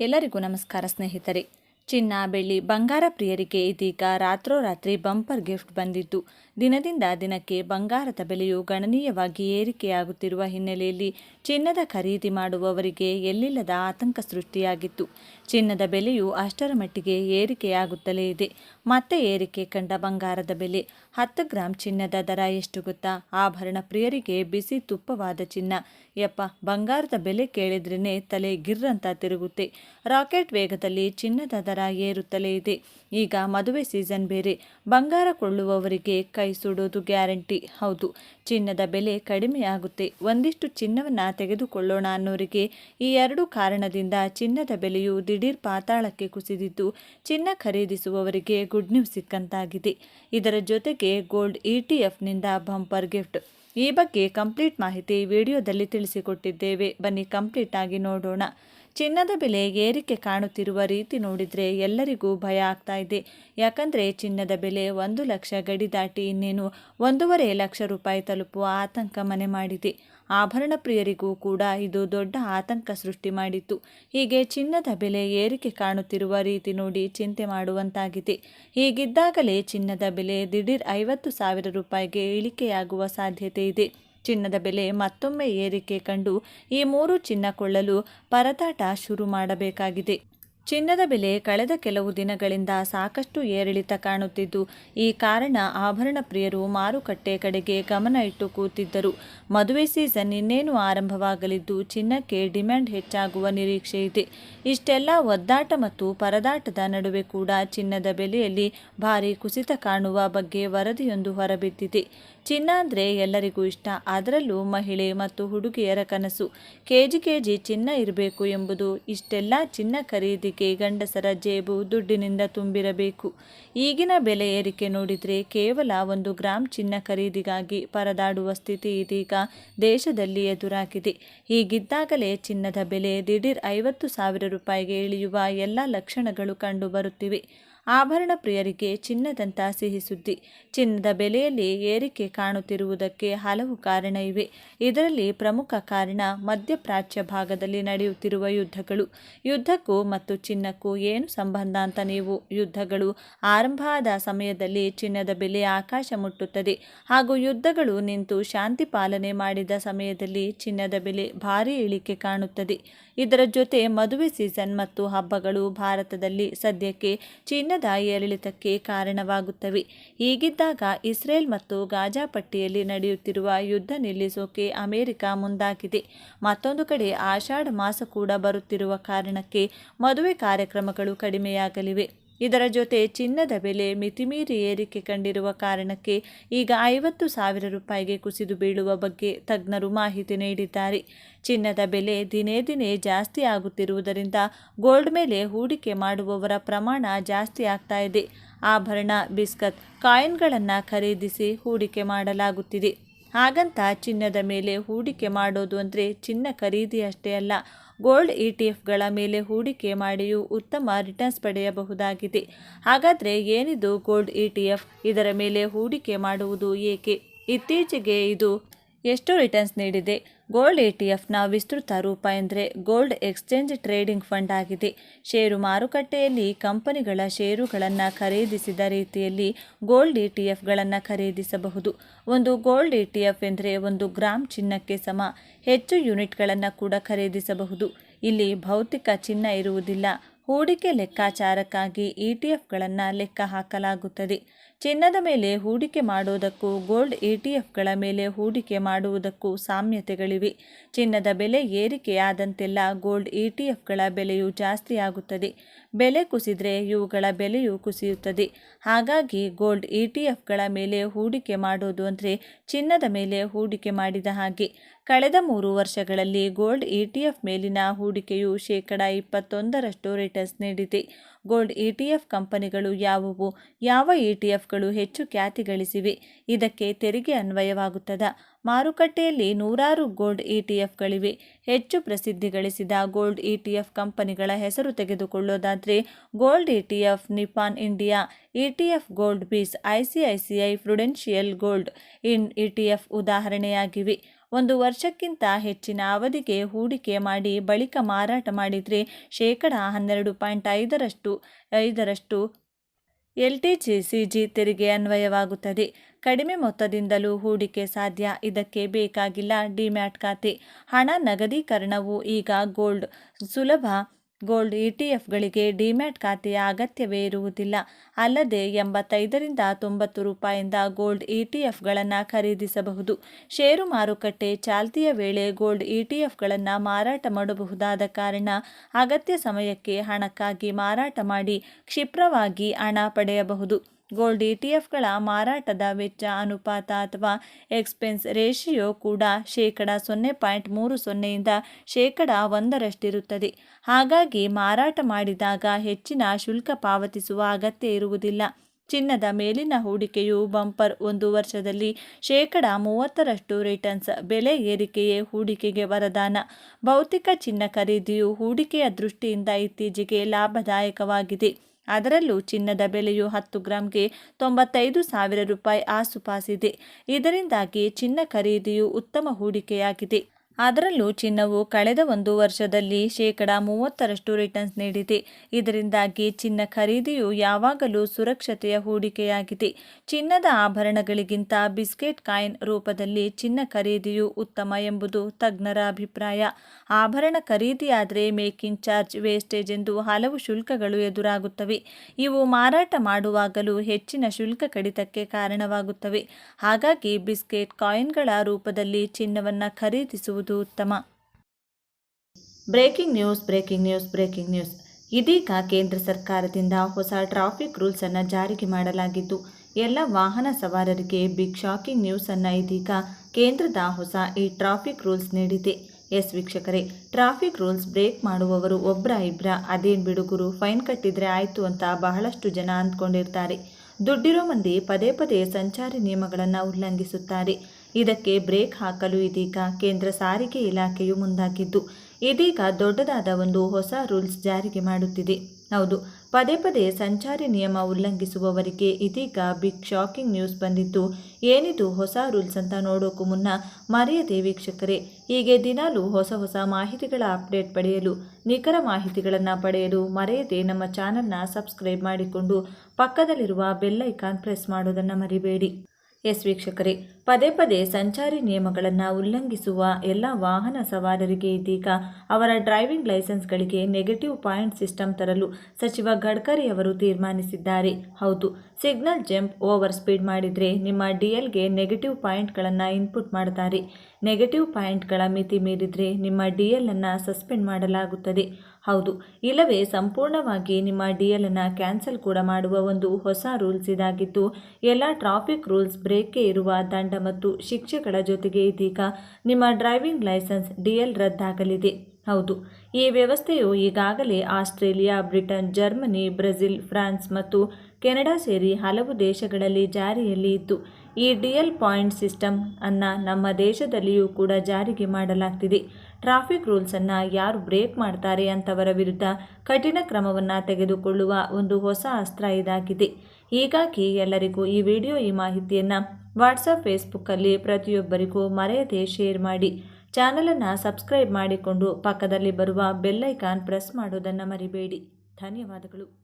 ಎಲ್ಲರಿಗೂ ನಮಸ್ಕಾರ ಸ್ನೇಹಿತರೆ. ಚಿನ್ನ, ಬೆಳ್ಳಿ, ಬಂಗಾರ ಪ್ರಿಯರಿಗೆ ಇದೀಗ ರಾತ್ರೋರಾತ್ರಿ ಬಂಪರ್ ಗಿಫ್ಟ್ ಬಂದಿದ್ದು. ದಿನದಿಂದ ದಿನಕ್ಕೆ ಬಂಗಾರದ ಬೆಲೆಯು ಗಣನೀಯವಾಗಿ ಏರಿಕೆಯಾಗುತ್ತಿರುವ ಹಿನ್ನೆಲೆಯಲ್ಲಿ ಚಿನ್ನದ ಖರೀದಿ ಮಾಡುವವರಿಗೆ ಎಲ್ಲಿಲ್ಲದ ಆತಂಕ ಸೃಷ್ಟಿಯಾಗಿತ್ತು. ಚಿನ್ನದ ಬೆಲೆಯು ಅಷ್ಟರ ಮಟ್ಟಿಗೆ ಏರಿಕೆಯಾಗುತ್ತಲೇ ಇದೆ. ಮತ್ತೆ ಏರಿಕೆ ಕಂಡ ಬಂಗಾರದ ಬೆಲೆ ಹತ್ತು ಗ್ರಾಂ ಚಿನ್ನದ ದರ ಎಷ್ಟು ಗೊತ್ತಾ? ಆಭರಣ ಪ್ರಿಯರಿಗೆ ಬಿಸಿ ತುಪ್ಪವಾದ ಚಿನ್ನ. ಯಪ್ಪ, ಬಂಗಾರದ ಬೆಲೆ ಕೇಳಿದ್ರೇ ತಲೆ ಗಿರ್ರಂತ ತಿರುಗುತ್ತೆ. ರಾಕೆಟ್ ವೇಗದಲ್ಲಿ ಚಿನ್ನದ ದರ ಏರುತ್ತಲೇ ಇದೆ. ಈಗ ಮದುವೆ ಸೀಸನ್ ಬೇರೆ. ಬಂಗಾರ ಕೊಳ್ಳುವವರಿಗೆ ಕೈ ಸುಡೋದು ಗ್ಯಾರಂಟಿ. ಹೌದು, ಚಿನ್ನದ ಬೆಲೆ ಕಡಿಮೆಯಾಗುತ್ತೆ. ಒಂದಿಷ್ಟು ಚಿನ್ನವನ್ನು ತೆಗೆದುಕೊಳ್ಳೋಣ ಅನ್ನೋರಿಗೆ ಈ ಎರಡು ಕಾರಣದಿಂದ ಚಿನ್ನದ ಬೆಲೆಯು ಪಾತಾಳಕ್ಕೆ ಕುಸಿದಿದ್ದು ಚಿನ್ನ ಖರೀದಿಸುವವರಿಗೆ ಗುಡ್ ನ್ಯೂಸ್ ಸಿಕ್ಕಂತಾಗಿದೆ. ಇದರ ಜೊತೆಗೆ ಗೋಲ್ಡ್ ಇಟಿಎಫ್ನಿಂದ ಬಂಪರ್ ಗಿಫ್ಟ್. ಈ ಬಗ್ಗೆ ಕಂಪ್ಲೀಟ್ ಮಾಹಿತಿ ವಿಡಿಯೋದಲ್ಲಿ ತಿಳಿಸಿಕೊಟ್ಟಿದ್ದೇವೆ. ಬನ್ನಿ ಕಂಪ್ಲೀಟ್ ಆಗಿ ನೋಡೋಣ. ಚಿನ್ನದ ಬೆಲೆ ಏರಿಕೆ ಕಾಣುತ್ತಿರುವ ರೀತಿ ನೋಡಿದರೆ ಎಲ್ಲರಿಗೂ ಭಯ ಆಗ್ತಾ ಇದೆ. ಯಾಕಂದರೆ ಚಿನ್ನದ ಬೆಲೆ ಒಂದು ಲಕ್ಷ ಗಡಿ ದಾಟಿ ಇನ್ನೇನು ಒಂದೂವರೆ ಲಕ್ಷ ರೂಪಾಯಿ ತಲುಪುವ ಆತಂಕ ಮನೆ ಮಾಡಿದೆ. ಆಭರಣ ಪ್ರಿಯರಿಗೂ ಕೂಡ ಇದು ದೊಡ್ಡ ಆತಂಕ ಸೃಷ್ಟಿ ಮಾಡಿತ್ತು. ಹೀಗೆ ಚಿನ್ನದ ಬೆಲೆ ಏರಿಕೆ ಕಾಣುತ್ತಿರುವ ರೀತಿ ನೋಡಿ ಚಿಂತೆ ಮಾಡುವಂತಾಗಿದೆ. ಹೀಗಿದ್ದಾಗಲೇ ಚಿನ್ನದ ಬೆಲೆ ದಿಢೀರ್ ಐವತ್ತು ಸಾವಿರ ರೂಪಾಯಿಗೆ ಇಳಿಕೆಯಾಗುವ ಸಾಧ್ಯತೆ ಇದೆ. ಚಿನ್ನದ ಬೆಲೆ ಮತ್ತೊಮ್ಮೆ ಏರಿಕೆ ಕಂಡು ಈ ಮೂರು ಚಿನ್ನ ಕೊಳ್ಳಲು ಪರದಾಟ ಶುರು ಮಾಡಬೇಕಾಗಿದೆ. ಚಿನ್ನದ ಬೆಲೆ ಕಳೆದ ಕೆಲವು ದಿನಗಳಿಂದ ಸಾಕಷ್ಟು ಏರಿಳಿತ ಕಾಣುತ್ತಿದ್ದು, ಈ ಕಾರಣ ಆಭರಣ ಪ್ರಿಯರು ಮಾರುಕಟ್ಟೆ ಕಡೆಗೆ ಗಮನ ಇಟ್ಟು ಕೂತಿದ್ದರು. ಮದುವೆ ಸೀಸನ್ ಇನ್ನೇನು ಆರಂಭವಾಗಲಿದ್ದು, ಚಿನ್ನಕ್ಕೆ ಡಿಮ್ಯಾಂಡ್ ಹೆಚ್ಚಾಗುವ ನಿರೀಕ್ಷೆ ಇದೆ. ಇಷ್ಟೆಲ್ಲ ಒದ್ದಾಟ ಮತ್ತು ಪರದಾಟದ ನಡುವೆ ಕೂಡ ಚಿನ್ನದ ಬೆಲೆಯಲ್ಲಿ ಭಾರಿ ಕುಸಿತ ಕಾಣುವ ಬಗ್ಗೆ ವರದಿಯೊಂದು ಹೊರಬಿದ್ದಿದೆ. ಚಿನ್ನ ಅಂದರೆ ಎಲ್ಲರಿಗೂ ಇಷ್ಟ. ಅದರಲ್ಲೂ ಮಹಿಳೆ ಮತ್ತು ಹುಡುಗಿಯರ ಕನಸು. ಕೆಜಿ ಕೆಜಿ ಚಿನ್ನ ಇರಬೇಕು ಎಂಬುದು. ಇಷ್ಟೆಲ್ಲ ಚಿನ್ನ ಖರೀದಿಗೆ ಗಂಡಸರ ಜೇಬು ದುಡ್ಡಿನಿಂದ ತುಂಬಿರಬೇಕು. ಈಗಿನ ಬೆಲೆ ಏರಿಕೆ ನೋಡಿದರೆ ಕೇವಲ ಒಂದು ಗ್ರಾಮ್ ಚಿನ್ನ ಖರೀದಿಗಾಗಿ ಪರದಾಡುವ ಸ್ಥಿತಿ ಇದೀಗ ದೇಶದಲ್ಲಿ ಎದುರಾಗಿದೆ. ಹೀಗಿದ್ದಾಗಲೇ ಚಿನ್ನದ ಬೆಲೆ ದಿಢೀರ್ ಐವತ್ತು ಸಾವಿರ ರೂಪಾಯಿಗೆ ಇಳಿಯುವ ಎಲ್ಲ ಲಕ್ಷಣಗಳು ಕಂಡುಬರುತ್ತಿವೆ ಆಭರಣ ಪ್ರಿಯರಿಗೆ ಚಿನ್ನದಂತ ಸಿಹಿ ಸುದ್ದಿ. ಚಿನ್ನದ ಬೆಲೆಯಲ್ಲಿ ಏರಿಕೆ ಕಾಣುತ್ತಿರುವುದಕ್ಕೆ ಹಲವು ಕಾರಣ ಇವೆ. ಇದರಲ್ಲಿ ಪ್ರಮುಖ ಕಾರಣ ಮಧ್ಯಪ್ರಾಚ್ಯ ಭಾಗದಲ್ಲಿ ನಡೆಯುತ್ತಿರುವ ಯುದ್ಧಗಳು. ಯುದ್ಧಕ್ಕೂ ಮತ್ತು ಚಿನ್ನಕ್ಕೂ ಏನು ಸಂಬಂಧ ಅಂತ ನೀವು? ಯುದ್ಧಗಳು ಆರಂಭ ಆದ ಸಮಯದಲ್ಲಿ ಚಿನ್ನದ ಬೆಲೆ ಆಕಾಶ ಮುಟ್ಟುತ್ತದೆ. ಹಾಗೂ ಯುದ್ಧಗಳು ನಿಂತು ಶಾಂತಿ ಪಾಲನೆ ಮಾಡಿದ ಸಮಯದಲ್ಲಿ ಚಿನ್ನದ ಬೆಲೆ ಭಾರೀ ಇಳಿಕೆ ಕಾಣುತ್ತದೆ. ಇದರ ಜೊತೆ ಮದುವೆ ಸೀಸನ್ ಮತ್ತು ಹಬ್ಬಗಳು ಭಾರತದಲ್ಲಿ ಸದ್ಯಕ್ಕೆ ಚಿನ್ನದ ಏರಿಳಿತಕ್ಕೆ ಕಾರಣವಾಗುತ್ತವೆ. ಹೀಗಿದ್ದಾಗ ಇಸ್ರೇಲ್ ಮತ್ತು ಗಾಜಾ ಪಟ್ಟಿಯಲ್ಲಿ ನಡೆಯುತ್ತಿರುವ ಯುದ್ಧ ನಿಲ್ಲಿಸೋಕೆ ಅಮೆರಿಕ ಮುಂದಾಗಿದೆ. ಮತ್ತೊಂದು ಕಡೆ ಆಷಾಢ ಮಾಸ ಕೂಡ ಬರುತ್ತಿರುವ ಕಾರಣಕ್ಕೆ ಮದುವೆ ಕಾರ್ಯಕ್ರಮಗಳು ಕಡಿಮೆಯಾಗಲಿವೆ. ಇದರ ಜೊತೆ ಚಿನ್ನದ ಬೆಲೆ ಮಿತಿಮೀರಿ ಏರಿಕೆ ಕಂಡಿರುವ ಕಾರಣಕ್ಕೆ ಈಗ ಐವತ್ತು ಸಾವಿರ ರೂಪಾಯಿಗೆ ಕುಸಿದು ಬೀಳುವ ಬಗ್ಗೆ ತಜ್ಞರು ಮಾಹಿತಿ ನೀಡಿದ್ದಾರೆ. ಚಿನ್ನದ ಬೆಲೆ ದಿನೇ ದಿನೇ ಜಾಸ್ತಿ ಆಗುತ್ತಿರುವುದರಿಂದ ಗೋಲ್ಡ್ ಮೇಲೆ ಹೂಡಿಕೆ ಮಾಡುವವರ ಪ್ರಮಾಣ ಜಾಸ್ತಿ ಆಗ್ತಾ ಇದೆ. ಆಭರಣ, ಬಿಸ್ಕತ್, ಕಾಯಿನ್ಗಳನ್ನು ಖರೀದಿಸಿ ಹೂಡಿಕೆ ಮಾಡಲಾಗುತ್ತಿದೆ. ಹಾಗಂತ ಚಿನ್ನದ ಮೇಲೆ ಹೂಡಿಕೆ ಮಾಡೋದು ಅಂದರೆ ಚಿನ್ನ ಖರೀದಿ ಅಷ್ಟೇ ಅಲ್ಲ ಗೋಲ್ಡ್ ಇಟಿಎಫ್ಗಳ ಮೇಲೆ ಹೂಡಿಕೆ ಮಾಡಿಯೂ ಉತ್ತಮ ರಿಟರ್ನ್ಸ್ ಪಡೆಯಬಹುದಾಗಿದೆ. ಹಾಗಾದರೆ ಏನಿದು ಗೋಲ್ಡ್ ಇಟಿಎಫ್ ಇದರ ಮೇಲೆ ಹೂಡಿಕೆ ಮಾಡುವುದು ಏಕೆ? ಇತ್ತೀಚೆಗೆ ಇದು ಎಷ್ಟು ರಿಟರ್ನ್ಸ್ ನೀಡಿದೆ. ಗೋಲ್ಡ್ ಎ ಟಿ ಎಫ್ನ ವಿಸ್ತೃತ ರೂಪ ಎಂದರೆ ಗೋಲ್ಡ್ ಎಕ್ಸ್ಚೇಂಜ್ ಟ್ರೇಡಿಂಗ್ ಫಂಡ್ ಆಗಿದೆ. ಷೇರು ಮಾರುಕಟ್ಟೆಯಲ್ಲಿ ಕಂಪನಿಗಳ ಷೇರುಗಳನ್ನು ಖರೀದಿಸಿದ ರೀತಿಯಲ್ಲಿ ಗೋಲ್ಡ್ ಇ ಟಿ ಎಫ್ಗಳನ್ನು ಖರೀದಿಸಬಹುದು. ಒಂದು ಗೋಲ್ಡ್ ಇ ಟಿ ಎಫ್ ಎಂದರೆ ಒಂದು ಗ್ರಾಮ್ ಚಿನ್ನಕ್ಕೆ ಸಮ. ಹೆಚ್ಚು ಯೂನಿಟ್ಗಳನ್ನು ಕೂಡ ಖರೀದಿಸಬಹುದು. ಇಲ್ಲಿ ಭೌತಿಕ ಚಿನ್ನ ಇರುವುದಿಲ್ಲ. ಹೂಡಿಕೆ ಲೆಕ್ಕಾಚಾರಕ್ಕಾಗಿ ಇ ಟಿ ಎಫ್ಗಳನ್ನು ಲೆಕ್ಕ ಹಾಕಲಾಗುತ್ತದೆ. ಚಿನ್ನದ ಮೇಲೆ ಹೂಡಿಕೆ ಮಾಡೋದಕ್ಕೂ ಗೋಲ್ಡ್ ಇ ಟಿ ಎಫ್ಗಳ ಮೇಲೆ ಹೂಡಿಕೆ ಮಾಡುವುದಕ್ಕೂ ಸಾಮ್ಯತೆಗಳಿವೆ. ಚಿನ್ನದ ಬೆಲೆ ಏರಿಕೆಯಾದಂತೆಲ್ಲ ಗೋಲ್ಡ್ ಇ ಟಿ ಎಫ್ಗಳ ಬೆಲೆಯು ಜಾಸ್ತಿಯಾಗುತ್ತದೆ. ಬೆಲೆ ಕುಸಿದರೆ ಇವುಗಳ ಬೆಲೆಯು ಕುಸಿಯುತ್ತದೆ. ಹಾಗಾಗಿ ಗೋಲ್ಡ್ ಇ ಟಿ ಎಫ್ಗಳ ಮೇಲೆ ಹೂಡಿಕೆ ಮಾಡೋದು ಅಂದರೆ ಚಿನ್ನದ ಮೇಲೆ ಹೂಡಿಕೆ ಮಾಡಿದ ಹಾಗೆ. ಕಳೆದ ಮೂರು ವರ್ಷಗಳಲ್ಲಿ ಗೋಲ್ಡ್ ಇ ಟಿ ಎಫ್ ಮೇಲಿನ ಹೂಡಿಕೆಯು ಶೇಕಡ ಇಪ್ಪತ್ತೊಂದರಷ್ಟು ರಿಟರ್ನ್ಸ್ ನೀಡಿದೆ. ಗೋಲ್ಡ್ ಇ ಟಿ ಎಫ್ ಕಂಪನಿಗಳು ಯಾವುವು? ಯಾವ ಇ ಟಿ ಎಫ್ಗಳು ಹೆಚ್ಚು ಖ್ಯಾತಿ ಗಳಿಸಿವೆ? ಇದಕ್ಕೆ ತೆರಿಗೆ ಅನ್ವಯವಾಗುತ್ತದ? ಮಾರುಕಟ್ಟೆಯಲ್ಲಿ ನೂರಾರು ಗೋಲ್ಡ್ ಇಟಿಎಫ್ಗಳಿವೆ ಹೆಚ್ಚು ಪ್ರಸಿದ್ಧಿ ಗಳಿಸಿದ ಗೋಲ್ಡ್ ಇಟಿಎಫ್ ಕಂಪನಿಗಳ ಹೆಸರು ತೆಗೆದುಕೊಳ್ಳೋದಾದರೆ gold ETF Nippon India ETF gold bees ICICI Prudential gold in ETF ಉದಾಹರಣೆಯಾಗಿವೆ. ಒಂದು ವರ್ಷಕ್ಕಿಂತ ಹೆಚ್ಚಿನ ಅವಧಿಗೆ ಹೂಡಿಕೆ ಮಾಡಿ ಬಳಿಕ ಮಾರಾಟ ಮಾಡಿದರೆ ಶೇಕಡ ಹನ್ನೆರಡು ಪಾಯಿಂಟ್ ಐದರಷ್ಟು ಐದರಷ್ಟು L T G C G ತೆರಿಗೆ ಅನ್ವಯವಾಗುತ್ತದೆ. ಕಡಿಮೆ ಮೊತ್ತದಿಂದಲೂ ಹೂಡಿಕೆ ಸಾಧ್ಯ. ಇದಕ್ಕೆ ಬೇಕಾಗಿಲ್ಲ ಡಿಮ್ಯಾಟ್ ಖಾತೆ. ಹಣ ನಗದೀಕರಣವು ಈಗ ಗೋಲ್ಡ್, ಸುಲಭ ಗೋಲ್ಡ್ ಇಟಿಎಫ್ಗಳಿಗೆ ಡಿಮ್ಯಾಟ್ ಖಾತೆಯ ಅಗತ್ಯವೇ ಇರುವುದಿಲ್ಲ. ಅಲ್ಲದೆ ಎಂಬತ್ತೈದರಿಂದ ತೊಂಬತ್ತು ರೂಪಾಯಿಂದ ಗೋಲ್ಡ್ ಇಟಿಎಫ್ಗಳನ್ನು ಖರೀದಿಸಬಹುದು. ಷೇರು ಮಾರುಕಟ್ಟೆ ಚಾಲ್ತಿಯ ವೇಳೆ ಗೋಲ್ಡ್ ಇಟಿಎಫ್ಗಳನ್ನು ಮಾರಾಟ ಮಾಡಬಹುದಾದ ಕಾರಣ ಅಗತ್ಯ ಸಮಯಕ್ಕೆ ಹಣಕ್ಕಾಗಿ ಮಾರಾಟ ಮಾಡಿ ಕ್ಷಿಪ್ರವಾಗಿ ಹಣ ಪಡೆಯಬಹುದು. ಗೋಲ್ಡ್ ಇಟಿಎಫ್ಗಳ ಮಾರಾಟದ ವೆಚ್ಚ ಅನುಪಾತ ಅಥವಾ ಎಕ್ಸ್ಪೆನ್ಸ್ ರೇಷಿಯೋ ಕೂಡ ಶೇಕಡ ಸೊನ್ನೆ ಪಾಯಿಂಟ್ ಮೂರು ಸೊನ್ನೆಯಿಂದ ಶೇಕಡ ಒಂದರಷ್ಟಿರುತ್ತದೆ. ಹಾಗಾಗಿ ಮಾರಾಟ ಮಾಡಿದಾಗ ಹೆಚ್ಚಿನ ಶುಲ್ಕ ಪಾವತಿಸುವ ಅಗತ್ಯ ಇರುವುದಿಲ್ಲ. ಚಿನ್ನದ ಮೇಲಿನ ಹೂಡಿಕೆಯು ಬಂಪರ್ ಒಂದು ವರ್ಷದಲ್ಲಿ ಶೇಕಡ ಮೂವತ್ತರಷ್ಟು ರಿಟರ್ನ್ಸ್ ಬೆಲೆ ಏರಿಕೆಯೇ ಹೂಡಿಕೆಗೆ ವರದಾನ. ಭೌತಿಕ ಚಿನ್ನ ಖರೀದಿಯು ಹೂಡಿಕೆಯ ದೃಷ್ಟಿಯಿಂದ ಇತ್ತೀಚೆಗೆ ಲಾಭದಾಯಕವಾಗಿದೆ. ಅದರಲ್ಲೂ ಚಿನ್ನದ ಬೆಲೆಯು ಹತ್ತು ಗ್ರಾಂಗೆ ತೊಂಬತ್ತೈದು ಸಾವಿರ ರೂಪಾಯಿ ಆಸುಪಾಸಿದೆ. ಇದರಿಂದಾಗಿ ಚಿನ್ನ ಖರೀದಿಯು ಉತ್ತಮ ಹೂಡಿಕೆಯಾಗಿದೆ. ಅದರಲ್ಲೂ ಚಿನ್ನವು ಕಳೆದ ಒಂದು ವರ್ಷದಲ್ಲಿ ಶೇಕಡ ಮೂವತ್ತರಷ್ಟು ರಿಟರ್ನ್ಸ್ ನೀಡಿದೆ. ಇದರಿಂದಾಗಿ ಚಿನ್ನ ಖರೀದಿಯು ಯಾವಾಗಲೂ ಸುರಕ್ಷತೆಯ ಹೂಡಿಕೆಯಾಗಿದೆ. ಚಿನ್ನದ ಆಭರಣಗಳಿಗಿಂತ ಬಿಸ್ಕೆಟ್ ಕಾಯಿನ್ ರೂಪದಲ್ಲಿ ಚಿನ್ನ ಖರೀದಿಯು ಉತ್ತಮ ಎಂಬುದು ತಜ್ಞರ ಅಭಿಪ್ರಾಯ. ಆಭರಣ ಖರೀದಿಯಾದರೆ ಮೇಕಿಂಗ್ ಚಾರ್ಜ್, ವೇಸ್ಟೇಜ್ ಎಂದು ಹಲವು ಶುಲ್ಕಗಳು ಎದುರಾಗುತ್ತವೆ. ಇವು ಮಾರಾಟ ಮಾಡುವಾಗಲೂ ಹೆಚ್ಚಿನ ಶುಲ್ಕ ಕಡಿತಕ್ಕೆ ಕಾರಣವಾಗುತ್ತವೆ. ಹಾಗಾಗಿ ಬಿಸ್ಕೆಟ್ ಕಾಯಿನ್ಗಳ ರೂಪದಲ್ಲಿ ಚಿನ್ನವನ್ನು ಖರೀದಿಸುವುದು ಉತ್ತಮ. Breaking news breaking news breaking news. ಇದೀಗ ಕೇಂದ್ರ ಸರ್ಕಾರದಿಂದ ಹೊಸ ಟ್ರಾಫಿಕ್ ರೂಲ್ಸ್ ಅನ್ನು ಜಾರಿಗೆ ಮಾಡಲಾಗಿದ್ದು, ಎಲ್ಲ ವಾಹನ ಸವಾರರಿಗೆ ಬಿಗ್ ಶಾಕಿಂಗ್ ನ್ಯೂಸ್ ಅನ್ನು ಇದೀಗ ಕೇಂದ್ರದ ಹೊಸ ಈ ಟ್ರಾಫಿಕ್ ರೂಲ್ಸ್ ನೀಡಿದೆ. ಎಸ್ ವೀಕ್ಷಕರೇ, ಟ್ರಾಫಿಕ್ ರೂಲ್ಸ್ ಬ್ರೇಕ್ ಮಾಡುವವರು ಒಬ್ಬರ ಇಬ್ಬರ ಅದೇನು ಬಿಡುಗರು, ಫೈನ್ ಕಟ್ಟಿದ್ರೆ ಆಯಿತು ಅಂತ ಬಹಳಷ್ಟು ಜನ ಅಂದ್ಕೊಂಡಿರ್ತಾರೆ. ದುಡ್ಡಿರೋ ಮಂದಿ ಪದೇ ಪದೇ ಸಂಚಾರಿ ನಿಯಮಗಳನ್ನು ಉಲ್ಲಂಘಿಸುತ್ತಾರೆ. ಇದಕ್ಕೆ ಬ್ರೇಕ್ ಹಾಕಲು ಇದೀಗ ಕೇಂದ್ರ ಸಾರಿಗೆ ಇಲಾಖೆಯು ಮುಂದಾಗಿದ್ದು, ಇದೀಗ ದೊಡ್ಡದಾದ ಒಂದು ಹೊಸ ರೂಲ್ಸ್ ಜಾರಿಗೆ ಮಾಡುತ್ತಿದೆ. ಹೌದು, ಪದೇ ಪದೇ ಸಂಚಾರಿ ನಿಯಮ ಉಲ್ಲಂಘಿಸುವವರಿಗೆ ಇದೀಗ ಬಿಗ್ ಶಾಕಿಂಗ್ ನ್ಯೂಸ್ ಬಂದಿದ್ದು, ಏನಿದು ಹೊಸ ರೂಲ್ಸ್ ಅಂತ ನೋಡೋಕ್ಕೂ ಮುನ್ನ ಮರೆಯದೆ ವೀಕ್ಷಕರೇ, ಹೀಗೆ ದಿನಾಲೂ ಹೊಸ ಹೊಸ ಮಾಹಿತಿಗಳ ಅಪ್ಡೇಟ್ ಪಡೆಯಲು, ನಿಖರ ಮಾಹಿತಿಗಳನ್ನು ಪಡೆಯಲು ಮರೆಯದೆ ನಮ್ಮ ಚಾನಲ್ನ ಸಬ್ಸ್ಕ್ರೈಬ್ ಮಾಡಿಕೊಂಡು ಪಕ್ಕದಲ್ಲಿರುವ ಬೆಲ್ ಐಕಾನ್ ಪ್ರೆಸ್ ಮಾಡೋದನ್ನು ಮರಿಬೇಡಿ. ಎಸ್ ವೀಕ್ಷಕರೇ, ಪದೇ ಪದೇ ಸಂಚಾರಿ ನಿಯಮಗಳನ್ನು ಉಲ್ಲಂಘಿಸುವ ಎಲ್ಲ ವಾಹನ ಸವಾರರಿಗೆ ಇದೀಗ ಅವರ ಡ್ರೈವಿಂಗ್ ಲೈಸೆನ್ಸ್ಗಳಿಗೆ ನೆಗೆಟಿವ್ ಪಾಯಿಂಟ್ ಸಿಸ್ಟಮ್ ತರಲು ಸಚಿವ ಗಡ್ಕರಿ ಅವರು ತೀರ್ಮಾನಿಸಿದ್ದಾರೆ. ಹೌದು ಸಿಗ್ನಲ್ ಜಂಪ್ ಓವರ್ ಸ್ಪೀಡ್ ಮಾಡಿದರೆ ನಿಮ್ಮ ಡಿ ಎಲ್ಗೆ ನೆಗೆಟಿವ್ ಪಾಯಿಂಟ್ಗಳನ್ನು ಇನ್ಪುಟ್ ಮಾಡ್ತಾರೆ. ನೆಗೆಟಿವ್ ಪಾಯಿಂಟ್ಗಳ ಮಿತಿ ಮೀರಿದರೆ ನಿಮ್ಮ ಡಿ ಎಲ್ ಸಸ್ಪೆಂಡ್ ಮಾಡಲಾಗುತ್ತದೆ. ಹೌದು, ಇಲ್ಲವೇ ಸಂಪೂರ್ಣವಾಗಿ ನಿಮ್ಮ ಡಿ ಅನ್ನು ಕ್ಯಾನ್ಸಲ್ ಕೂಡ ಮಾಡುವ ಒಂದು ಹೊಸ ರೂಲ್ಸ್ ಇದಾಗಿದ್ದು, ಎಲ್ಲ ಟ್ರಾಫಿಕ್ ರೂಲ್ಸ್ ಬ್ರೇಕ್ಗೆ ಇರುವ ದಂಡ ಮತ್ತು ಶಿಕ್ಷೆಗಳ ಜೊತೆಗೆ ಇದೀಗ ನಿಮ್ಮ ಡ್ರೈವಿಂಗ್ ಲೈಸೆನ್ಸ್ ಡಿ ಎಲ್ ರದ್ದಾಗಲಿದೆ. ಹೌದು ಈ ವ್ಯವಸ್ಥೆಯು ಈಗಾಗಲೇ Australia, Britain, Germany, Brazil, France ಮತ್ತು ಕೆನಡಾ ಸೇರಿ ಹಲವು ದೇಶಗಳಲ್ಲಿ ಜಾರಿಯಲ್ಲಿ ಇತ್ತು ಈ ಡಿಎಲ್ ಪಾಯಿಂಟ್ ಸಿಸ್ಟಮ್ ಅನ್ನು ನಮ್ಮ ದೇಶದಲ್ಲಿಯೂ ಕೂಡ ಜಾರಿಗೆ ಮಾಡಲಾಗ್ತಿದೆ. ಟ್ರಾಫಿಕ್ ರೂಲ್ಸನ್ನು ಯಾರು ಬ್ರೇಕ್ ಮಾಡ್ತಾರೆ ಅಂತವರ ವಿರುದ್ಧ ಕಠಿಣ ಕ್ರಮವನ್ನು ತೆಗೆದುಕೊಳ್ಳುವ ಒಂದು ಹೊಸ ಅಸ್ತ್ರ ಇದಾಗಿದೆ. ಹೀಗಾಗಿ ಎಲ್ಲರಿಗೂ ಈ ವಿಡಿಯೋ, ಈ ಮಾಹಿತಿಯನ್ನು ವಾಟ್ಸಪ್ ಫೇಸ್ಬುಕ್ಕಲ್ಲಿ ಪ್ರತಿಯೊಬ್ಬರಿಗೂ ಮರೆಯದೆ ಶೇರ್ ಮಾಡಿ. ಚಾನಲನ್ನು ಸಬ್ಸ್ಕ್ರೈಬ್ ಮಾಡಿಕೊಂಡು ಪಕ್ಕದಲ್ಲಿ ಬರುವ ಬೆಲ್ಲೈಕಾನ್ ಪ್ರೆಸ್ ಮಾಡೋದನ್ನು ಮರಿಬೇಡಿ. ಧನ್ಯವಾದಗಳು.